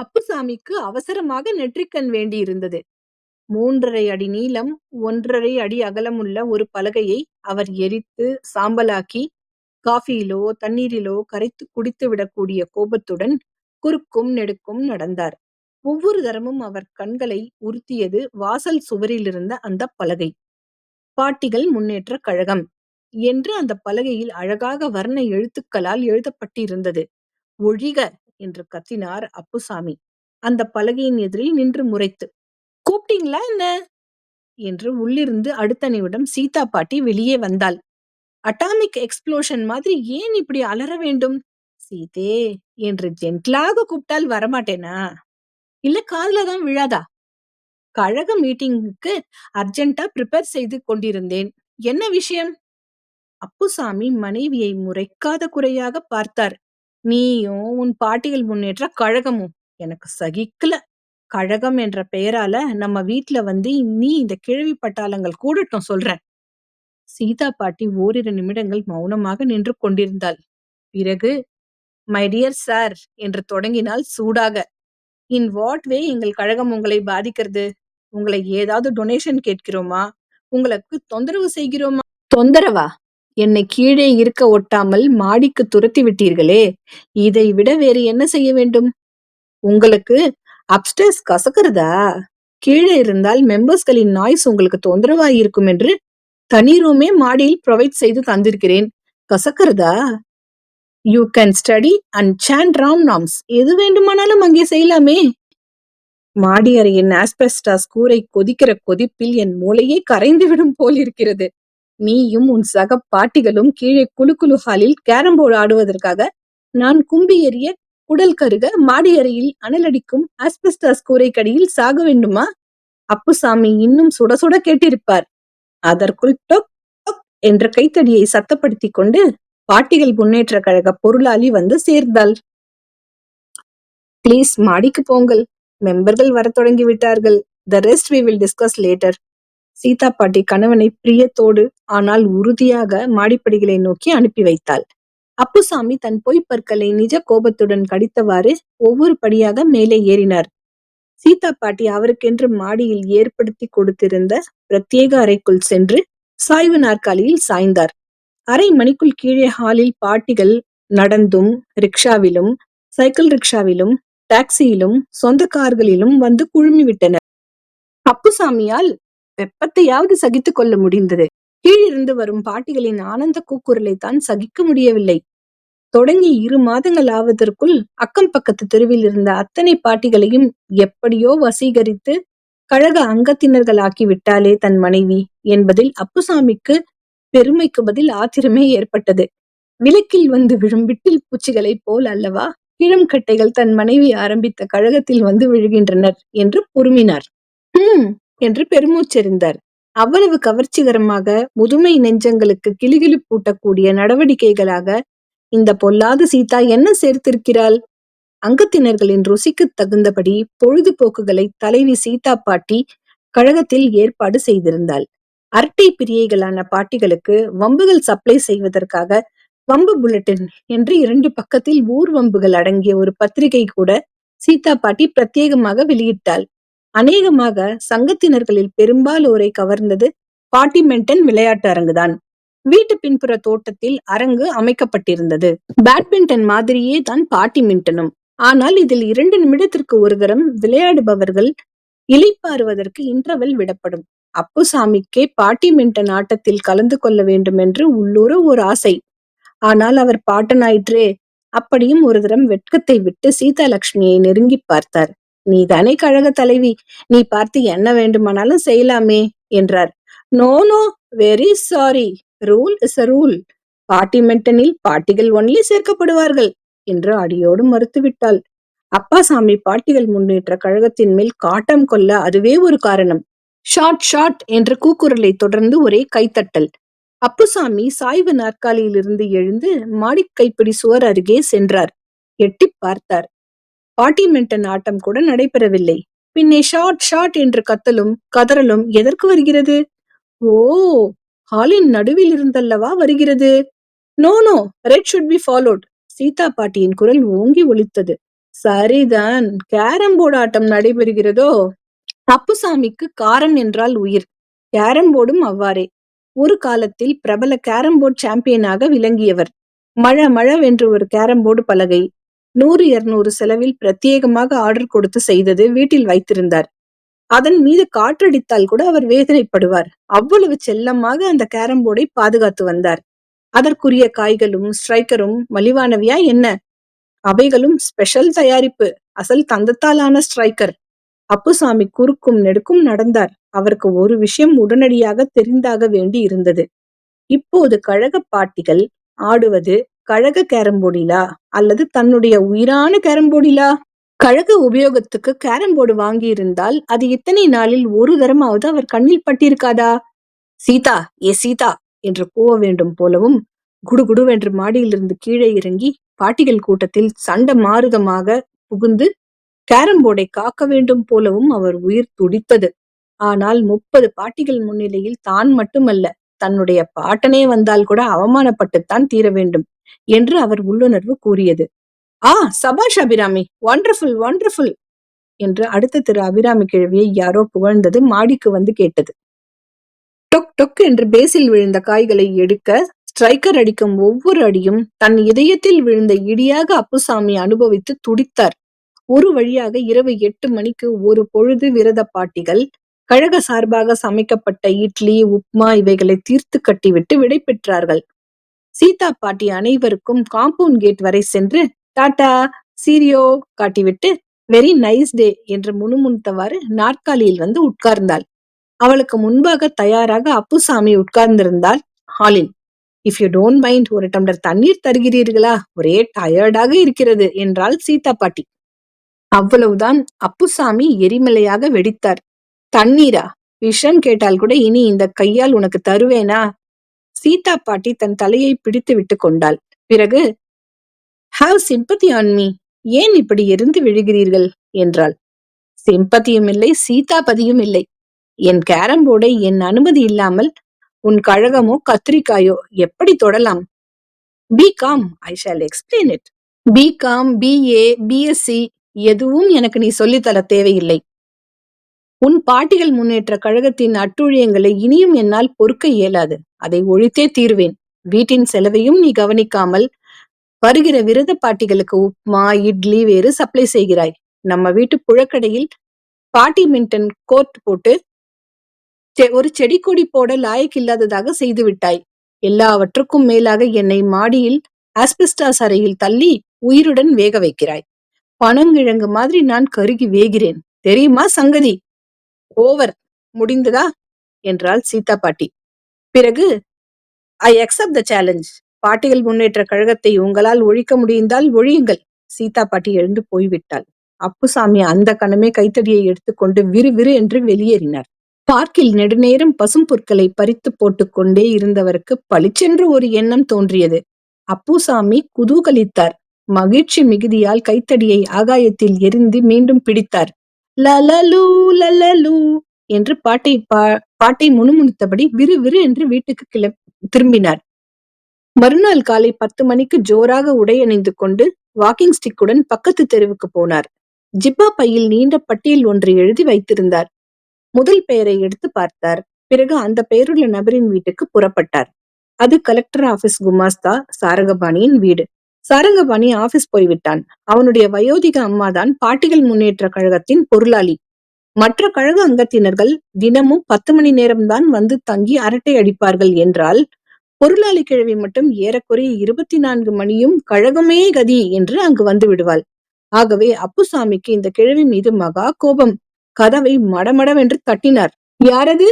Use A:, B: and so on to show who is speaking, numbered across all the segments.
A: அப்புசாமிக்கு அவசரமாக நெற்றிக்கண் வேண்டியிருந்தது. மூன்றரை அடி நீளம், ஒன்றரை அடி அகலமுள்ள ஒரு பலகையை அவர் எரித்து சாம்பலாக்கி, காஃபியிலோ தண்ணீரிலோ கரைத்துக் குடித்துவிடக்கூடிய கோபத்துடன் குறுக்கும் நெடுக்கும் நடந்தார். ஒவ்வொரு தரமும் அவர் கண்களை உறுத்தியது வாசல் சுவரிலிருந்த அந்தப் பலகை. பாட்டிகள் முன்னேற்ற கழகம் என்று அந்தப் பலகையில் அழகாக வர்ண எழுத்துக்களால் எழுதப்பட்டிருந்தது. ஒழிக என்று கத்தினார் அப்புசாமி, அந்த பலகையின் எதிரில் நின்று முறைத்து. கூப்பிட்டீங்களா என்ன? என்று உள்ளிருந்து அடுத்த நிமிடம் சீதா பாட்டி வெளியே வந்தாள். அட்டாமிக் எக்ஸ்ப்ளோஷன் மாதிரி ஏன் இப்படி அலற வேண்டும்? சீதே என்று ஜென்டிலாக கூப்பிட்டால் வரமாட்டேனா? இல்ல காதுல தான் விழாதா? கழக மீட்டிங்குக்கு அர்ஜென்ட்டா ப்ரிப்பேர் செய்து கொண்டிருந்தேன். என்ன விஷயம்? அப்புசாமி மனைவியை முறைக்காத குறையாக பார்த்தார். நீயும் உன் பாட்டிகள் முன்னேற்ற கழகமும் எனக்கு சகிக்கல. கழகம் என்ற பெயரால நம்ம வீட்ல வந்து நீ இந்த கிழவி பட்டாளங்கள் கூடட்டும் சொல்றேன். சீதா பாட்டி ஓரிரு நிமிடங்கள் மௌனமாக நின்று கொண்டிருந்தாள். பிறகு மை டியர் சார் என்று தொடங்கினாள் சூடாக. இன் வாட் வே எங்கள் கழகம் உங்களை பாதிக்கிறது? உங்களை ஏதாவது டொனேஷன் கேட்கிறோமா? உங்களுக்கு தொந்தரவு செய்கிறோமா? தொந்தரவா? என்னை கீழே இருக்க ஒட்டாமல் மாடிக்கு துரத்தி விட்டீர்களே இதை விட வேறு என்ன செய்ய வேண்டும்? உங்களுக்கு அப்டேஸ் கசக்கிறதா? கீழே இருந்தால் மெம்பர்ஸ்களின் நாய்ஸ் உங்களுக்கு தொந்தரவா இருக்கும் என்று தனி ரூமே மாடியில் ப்ரொவைட் செய்து தந்திருக்கிறேன். கசக்கிறதா? You can study and sand ram names எது வேண்டுமானாலும் அங்கே செய்யலாமே. மாடி அறையின் ஆஸ்பெஸ்டாஸ் கூரை கொதிக்கிற கொதிப்பில் என் மூளையே கரைந்து விடும் போலிருக்கிறது. நீயும் உன் சக பாட்டிகளும் கீழே குலு குலு ஹாலில் கேரம் போர்டு ஆடுவதற்காக நான் கும்பி எறிய குடல் கருக மாடி அறையில் அனலடிக்கும் ஆஸ்பெஸ்டாஸ் கூரைக்கடியில் சாக வேண்டுமா? அப்புசாமி இன்னும் சுட சுட கேட்டிருப்பார். அதற்குள் டொக் டொக் என்ற கைத்தடியை சத்தப்படுத்திக் கொண்டு பாட்டிகள் முன்னேற்ற கழக பொருளாளி வந்து சேர்ந்தாள். ப்ளீஸ் மாடிக்கு போங்கள். மெம்பர்கள் வரத் தொடங்கி விட்டார்கள். The rest we will discuss later. Sita பாட்டி கணவனை பிரியத்தோடு ஆனால் உறுதியாக மாடிப்படிகளை நோக்கி அனுப்பி வைத்தாள். அப்புசாமி தன் பொய்ப்பற்களை நிஜ கோபத்துடன் கடித்தவாறு ஒவ்வொரு படியாக மேலே ஏறினார். சீதா பாட்டி அவருக்கென்று மாடியில் ஏற்படுத்தி கொடுத்திருந்த பிரத்யேக அறைக்குள் சென்று சாய்வு நாற்காலியில் சாய்ந்தார். அரை மணிக்குள் கீழே ஹாலில் பாட்டிகள் நடந்தும் ரிக்ஷாவிலும் சைக்கிள் ரிக்ஷாவிலும் டாக்ஸியிலும் சொந்த கார்களிலும் வந்து குழுமிவிட்டனர். அப்புசாமியால் வெப்பத்தையாவது சகித்துக் கொள்ள முடிந்தது. கீழிருந்து வரும் பாட்டிகளின் ஆனந்த கூக்குரலைத்தான் சகிக்க முடியவில்லை. தொடங்கி இரு மாதங்கள் ஆவதற்குள் அக்கம் பக்கத்து தெருவில் இருந்த அத்தனை பாட்டிகளையும் எப்படியோ வசீகரித்து கழக அங்கத்தினர்களாக்கி விட்டாளே தன் மனைவி என்பதில் அப்புசாமிக்கு பெருமைக்கு பதில் ஆத்திரமே ஏற்பட்டது. விளக்கில் வந்து விழும் விட்டில் பூச்சிகளைப் போல் அல்லவா கிழம் கட்டைகள் தன் மனைவி ஆரம்பித்த கழகத்தில் வந்து விழுகின்றனர் என்று பொறுமினார். ஹம் என்று பெருமூச்செறிந்தார். அவ்வளவு கவர்ச்சிகரமாக முதுமை நெஞ்சங்களுக்கு கிலுகிலுப்பூட்டக்கூடிய நடவடிக்கைகளாக இந்த பொல்லாத சீதா என்ன சேர்த்திருக்கிறாள்? அங்கத்தினர்களின் ருசிக்குத் தகுந்தபடி பொழுதுபோக்குகளை தலைவி சீதா பாட்டி கழகத்தில் ஏற்பாடு செய்திருந்தாள். அரட்டை பிரியைகளான பாட்டிகளுக்கு வம்புகள் சப்ளை செய்வதற்காக வம்பு புல்லட்டின் என்று இரண்டு பக்கத்தில் ஊர் வம்புகள் அடங்கிய ஒரு பத்திரிகை கூட சீதா பாட்டி பிரத்யேகமாக வெளியிட்டாள். அநேகமாக சங்கத்தினர்களில் பெரும்பாலோரை கவர்ந்தது பாட்டிமெண்டன் விளையாட்டு அரங்குதான். வீட்டு பின்புற தோட்டத்தில் அரங்கு அமைக்கப்பட்டிருந்தது. பேட்மிண்டன் மாதிரியே தான் பாட்டிமிண்டனும். ஆனால் இதில் இரண்டு நிமிடத்திற்கு ஒரு தரம் விளையாடுபவர்கள் இளைப்பாறுவதற்கு இன்டர்வல் விடப்படும். அப்புசாமிக்கே பாட்டிமிண்டன் ஆட்டத்தில் கலந்து கொள்ள வேண்டுமென்று உள்ளூர ஒரு ஆசை. ஆனால் அவர் பாட்டனாயிற்றே. அப்படியும் ஒரு தரம் வெட்கத்தை விட்டு சீதாலக்ஷ்மியை நெருங்கிப் பார்த்தார். நீதானே கழகத் தலைவி. நீ பார்த்து என்ன வேண்டுமானாலும் செய்யலாமே என்றார். No no very sorry rule is a rule பாட்டிமெண்டனில் பாட்டிகள் ஒன்லி சேர்க்கப்படுவார்கள் என்று அடியோடு மறுத்துவிட்டாள். அப்பாசாமி பாட்டிகள் முன்னேற்ற கழகத்தின் மேல் காட்டம் கொள்ள அதுவே ஒரு காரணம். ஷாட் ஷாட் என்ற கூக்குரலைத் தொடர்ந்து ஒரே கைத்தட்டல். அப்புசாமி சாய்வு நாற்காலியிலிருந்து எழுந்து மாடிக் கைப்பிடி சுவர் அருகே சென்றார். எட்டிப் பார்த்தார். பாட்டிமெண்டன் ஆட்டம் கூட நடைபெறவில்லை. பின்னே ஷாட் ஷாட் என்று கத்தலும் கதறலும் எதற்கு வருகிறது? ஓ ஹாலின் நடுவில் இருந்தல்லவா வருகிறது? No no red should be followed Sita பாட்டியின் குரல் ஓங்கி ஒலித்தது. சரிதான் கேரம் போர்டு ஆட்டம் நடைபெறுகிறதோ அப்புசாமிக்கு காரன் என்றால் உயிர் கேரம் போர்டும் அவ்வாறே ஒரு காலத்தில் பிரபல கேரம் போர்டு சாம்பியனாக விளங்கியவர் மழ மழவென்று ஒரு கேரம் போர்டு பலகை நூறு இருநூறு செலவில் பிரத்யேகமாக ஆர்டர் கொடுத்து செய்தது வீட்டில் வைத்திருந்தார். அதன் மீது காற்றடித்தால் கூட அவர் வேதனைப்படுவார். அவ்வளவு செல்லமாக அந்த கேரம் போர்டை பாதுகாத்து வந்தார். அதற்குரிய காய்களும் ஸ்ட்ரைக்கரும் மலிவானவையா என்ன? அவைகளும் ஸ்பெஷல் தயாரிப்பு. அசல் தந்தத்தாலான ஸ்ட்ரைக்கர். அப்புசாமி குறுக்கும் நெடுக்கும் நடந்தார். அவருக்கு ஒரு விஷயம் உடனடியாக தெரிந்தாக வேண்டி இருந்தது இப்போது கழக பாட்டிகள் ஆடுவது கழக கேரம்போர்டிலா அல்லது தன்னுடைய உயிரான கேரம்போர்டிலா? கழக உபயோகத்துக்கு கேரம்போர்டு வாங்கியிருந்தால் அது இத்தனை நாளில் ஒரு தரமாவது அவர் கண்ணில் பட்டிருக்காதா? சீதா ஏ சீதா என்று கூவ வேண்டும் போலவும் குடுகுடுவென்று மாடியிலிருந்து கீழே இறங்கி பாட்டிகள் கூட்டத்தில் சண்ட மாறுதமாக புகுந்து கேரம் போர்டை காக்க வேண்டும் போலவும் அவர் உயிர் துடித்தது. ஆனால் முப்பது பாட்டிகள் முன்னிலையில் தான் மட்டுமல்ல தன்னுடைய பாட்டனே வந்தால் கூட அவமானப்பட்டுத்தான் தீர வேண்டும். என்று அவர் உள்ளுணர்வு கூறியது. ஆ சபாஷ் அபிராமி ஒண்டர்ஃபுல் ஒண்டர்ஃபுல் என்று அடுத்த திரு அபிராமி கிழவியை யாரோ புகழ்ந்தது மாடிக்கு வந்து கேட்டது. டொக் டொக் என்று பேசில் விழுந்த காய்களை எடுக்க ஸ்ட்ரைக்கர் அடிக்கும் ஒவ்வொரு அடியும் தன் இதயத்தில் விழுந்த இடியாக அப்புசாமி அனுபவித்து துடித்தார். ஒரு வழியாக இரவு எட்டு மணிக்கு ஒரு பொழுது விரத பாட்டிகள் கழக சார்பாக சமைக்கப்பட்ட இட்லி உப்மா இவைகளை தீர்த்து கட்டிவிட்டு விடை பெற்றார்கள். சீதா பாட்டி அனைவருக்கும் காம்பவுண்ட் கேட் வரை சென்று டாடா சீரியோ காட்டிவிட்டு வெரி நைஸ் டே என்று முணுமுணுத்தவாறு நாற்காலியில் வந்து உட்கார்ந்தாள். அவளுக்கு முன்பாக தயாராக அப்புசாமி உட்கார்ந்திருந்தால் ஹாலில் இஃப் யூ டோன்ட் மைண்ட் ஒரு டம்ளர் தண்ணீர் தருகிறீர்களா? ஒரே டயர்டாக இருக்கிறது என்றாள் சீதா பாட்டி. அவ்வளவுதான் அப்புசாமி எரிமலையாக வெடித்தார். தண்ணீரா? விஷம் கேட்டால் கூட இனி இந்த கையால் உனக்கு தருவேனா? சீதா பாட்டி தன் தலையை பிடித்து விட்டு கொண்டாள். பிறகு ஹாவ் சிம்பத்தி ஆன் மீ ஏன் இப்படி எரிந்து விழுகிறீர்கள்? என்றாள். சிம்பத்தியும் இல்லை சீதாபதியும் இல்லை. என் கேரம் போர்டை என் அனுமதி இல்லாமல் உன் கழகமோ கத்திரிக்காயோ எப்படி தொடலாம்? B Com I shall explain it B Com BA BSc எதுவும் எனக்கு நீ சொல்லித்தர தேவையில்லை. உன் பாட்டிகள் முன்னேற்ற கழகத்தின் அட்டுழியங்களை இனியும் என்னால் பொறுக்க இயலாது. அதை ஒழித்தே தீர்வேன். வீட்டின் செலவையும் நீ கவனிக்காமல் வருகிற விரத பாட்டிகளுக்கு உப்மா இட்லி வேறு சப்ளை செய்கிறாய். நம்ம வீட்டு புழக்கடையில் பாட்டி மின்டன் கோர்ட் போட்டு ஒரு செடி கொடி போட லாயக்கில்லாததாக செய்து விட்டாய். எல்லாவற்றுக்கும் மேலாக என்னை மாடியில் ஆஸ்பெஸ்டாஸ் அறையில் தள்ளி உயிருடன் வேக வைக்கிறாய். பனங்கிழங்கு மாதிரி நான் கருகி வேகிறேன். தெரியுமா சங்கதி? ஓவர். முடிந்ததா? என்றாள் சீதா பாட்டி. பிறகு ஐ அக்செப்ட் த சேலஞ்ச் பாட்டியல் முன்னேற்ற கழகத்தை உங்களால் ஒழிக்க முடிந்தால் ஒழியுங்கள். சீதா பாட்டி எழுந்து போய்விட்டாள். அப்புசாமி அந்த கணமே கைத்தடியை எடுத்துக்கொண்டு விறு விறு என்று வெளியேறினார். பார்க்கில் நெடுநேரம் பசும் பொருட்களை பறித்து போட்டுக்கொண்டே இருந்தவருக்கு பளிச்சென்று ஒரு எண்ணம் தோன்றியது. அப்புசாமி குதூகலித்தார். மகிழ்ச்சி மிகுதியால் கைத்தடியை ஆகாயத்தில் எரிந்து மீண்டும் பிடித்தார். லலலூ லலலூ என்று பாட்டை பா பாட்டை முணுமுணுத்தபடி விறு விறு என்று வீட்டுக்கு கிள திரும்பினார். மறுநாள் காலை பத்து மணிக்கு ஜோராக உடை அணிந்து கொண்டு வாக்கிங் ஸ்டிக்குடன் பக்கத்து தெருவுக்கு போனார். ஜிப்பா பையில் நீண்ட பட்டியல் ஒன்று எழுதி வைத்திருந்தார். முதல் பெயரை எடுத்து பார்த்தார். பிறகு அந்த பெயருள்ள நபரின் வீட்டுக்கு புறப்பட்டார். அது கலெக்டர் ஆபீஸ் குமாஸ்தா சாரங்கபாணியின் வீடு. சாரங்கபாணி ஆபீஸ் போய்விட்டான். அவனுடைய வயோதிக அம்மாதான் பாட்டிகள் முன்னேற்ற கழகத்தின் பொருளாளி. மற்ற கழக அங்கத்தினர்கள் தினமும் பத்து மணி நேரம்தான் வந்து தங்கி அரட்டை அடிப்பார்கள் என்றால் பொருளாளி கிழவி மட்டும் ஏறக்குறைய இருபத்தி நான்கு மணியும் கழகமே கதி என்று அங்கு வந்து விடுவாள். ஆகவே அப்புசாமிக்கு இந்த கிழவி மீது மகா கோபம். கதவை மடமடவென்று தட்டினார். யாரது?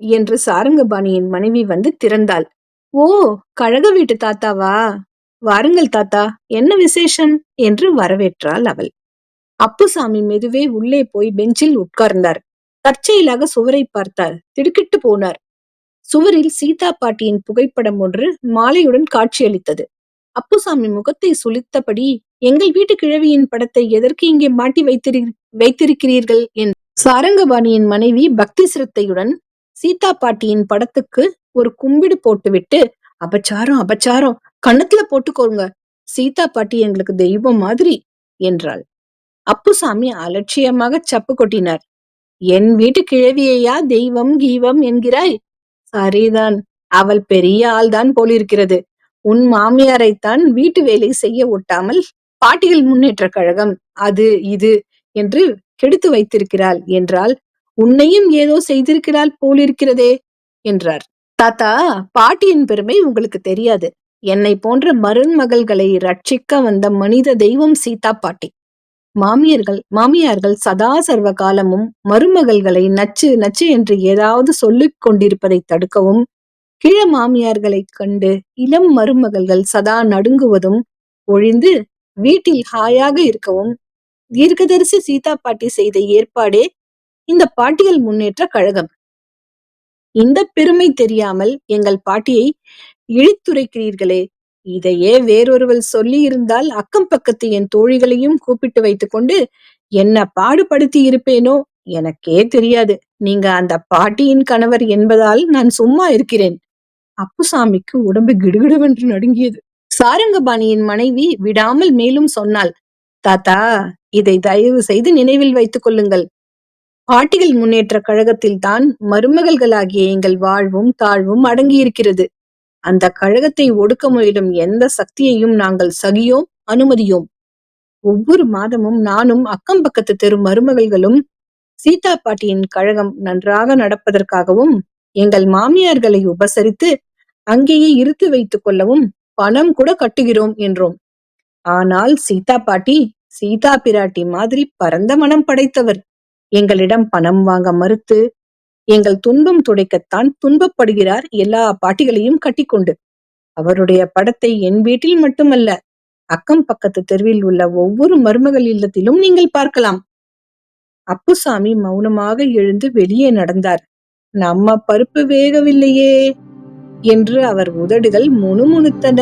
A: என்று சாரங்கபாணியின் மனைவி வந்து திறந்தாள். ஓ கழக வீட்டு தாத்தாவா? வாருங்கள் தாத்தா என்ன விசேஷம்? என்று வரவேற்றாள் அவள். அப்புசாமி மெதுவே உள்ளே போய் பெஞ்சில் உட்கார்ந்தார். தற்செயலாக சுவரை பார்த்தார். திடுக்கிட்டு போனார். சுவரில் சீதா பாட்டியின் புகைப்படம் ஒன்று மாலையுடன் காட்சியளித்தது. அப்புசாமி முகத்தை சுளித்தபடி எங்கள் வீட்டு கிழவியின் படத்தை எதற்கு இங்கே மாட்டி வைத்திரு வைத்திருக்கிறீர்கள்? என்று சாரங்கபாணியின் மனைவி பக்தி சிரத்தையுடன் சீதா பாட்டியின் படத்துக்கு ஒரு கும்பிடு போட்டுவிட்டு அபச்சாரம் அபச்சாரம் கண்ணத்துல போட்டுக்கோங்க. சீதா பாட்டி எங்களுக்கு தெய்வம் மாதிரி என்றாள். அப்புசாமி அலட்சியமாக சப்பு கொட்டினார். என் வீட்டு கிழவியையா தெய்வம் கீவம் என்கிறாய்? சரிதான் அவள் பெரிய ஆள்தான் போலிருக்கிறது. உன் மாமியாரைத்தான் வீட்டு வேலை செய்ய ஒட்டாமல் பாட்டிகள் முன்னேற்ற கழகம். அது இது என்று கெடுத்து வைத்திருக்கிறாள். என்றால் உன்னையும் ஏதோ செய்திருக்கிறாள் போலிருக்கிறதே என்றார். தாத்தா பாட்டியின் பெருமை உங்களுக்கு தெரியாது. என்னை போன்ற மருண்மகள்களை ரட்சிக்க வந்த மனித தெய்வம் சீதா பாட்டி. மாமியர்கள் மாமியார்கள் சதா சர்வ காலமும் மருமகள்களை நச்சு நச்சு என்று ஏதாவது சொல்லிக் கொண்டிருப்பதை தடுக்கவும் கிழ மாமியார்களை கண்டு இளம் மருமகள்கள் சதா நடுங்குவதும் ஒழிந்து வீட்டில் ஹாயாக இருக்கவும் தீர்க்கதரிசி சீதா பாட்டி செய்த ஏற்பாடே இந்த பாட்டியல் முன்னேற்ற கழகம். இந்த பெருமை தெரியாமல் எங்கள் பாட்டியை இழித்துரைக்கிறீர்களே இதையே வேறொருவள் சொல்லி இருந்தால் அக்கம் பக்கத்து என் தோழிகளையும் கூப்பிட்டு வைத்துக்கொண்டு என்ன பாடுபடுத்தி இருப்பேனோ எனக்கே தெரியாது. நீங்க அந்த பாட்டியின் கணவர் என்பதால் நான் சும்மா இருக்கிறேன். அப்புசாமிக்கு உடம்பு கிடுகிடுவென்று நடுங்கியது. சாரங்கபாணியின் மனைவி விடாமல் மேலும் சொன்னாள் தாத்தா இதை தயவு செய்து நினைவில் வைத்துக் கொள்ளுங்கள். பாட்டிகள் முன்னேற்ற கழகத்தில் தான் மருமகள்களாகிய எங்கள் வாழ்வும் தாழ்வும் அடங்கியிருக்கிறது. அந்த கழகத்தை ஒடுக்க முயலும் எந்த சக்தியையும் நாங்கள் சகியோம் அனுமதியோம். ஒவ்வொரு மாதமும் நானும் அக்கம் பக்கத்து தெரு மருமகள்களும் சீதா பாட்டியின் கழகம் நன்றாக நடப்பதற்காகவும் எங்கள் மாமியார்களை உபசரித்து அங்கேயே இருத்து வைத்துக் கொள்ளவும் பணம் கூட கட்டுகிறோம் என்றோம். ஆனால் சீதா பாட்டி சீதா பிராட்டி மாதிரி பரந்த மனம் படைத்தவர். எங்களிடம் பணம் வாங்க மறுத்து எங்கள் துன்பம் துடைக்கத்தான் துன்பப்படுகிறார் எல்லா பாட்டிகளையும் கட்டிக்கொண்டு. அவருடைய படத்தை என் வீட்டில் மட்டுமல்ல அக்கம் பக்கத்து தெருவில் உள்ள ஒவ்வொரு மருமகள் இல்லத்திலும் நீங்கள் பார்க்கலாம். அப்புசாமி மௌனமாக எழுந்து வெளியே நடந்தார். நம்ம பருப்பு வேகவில்லையே என்று அவர் உதடுகள் முணுமுணுத்தன.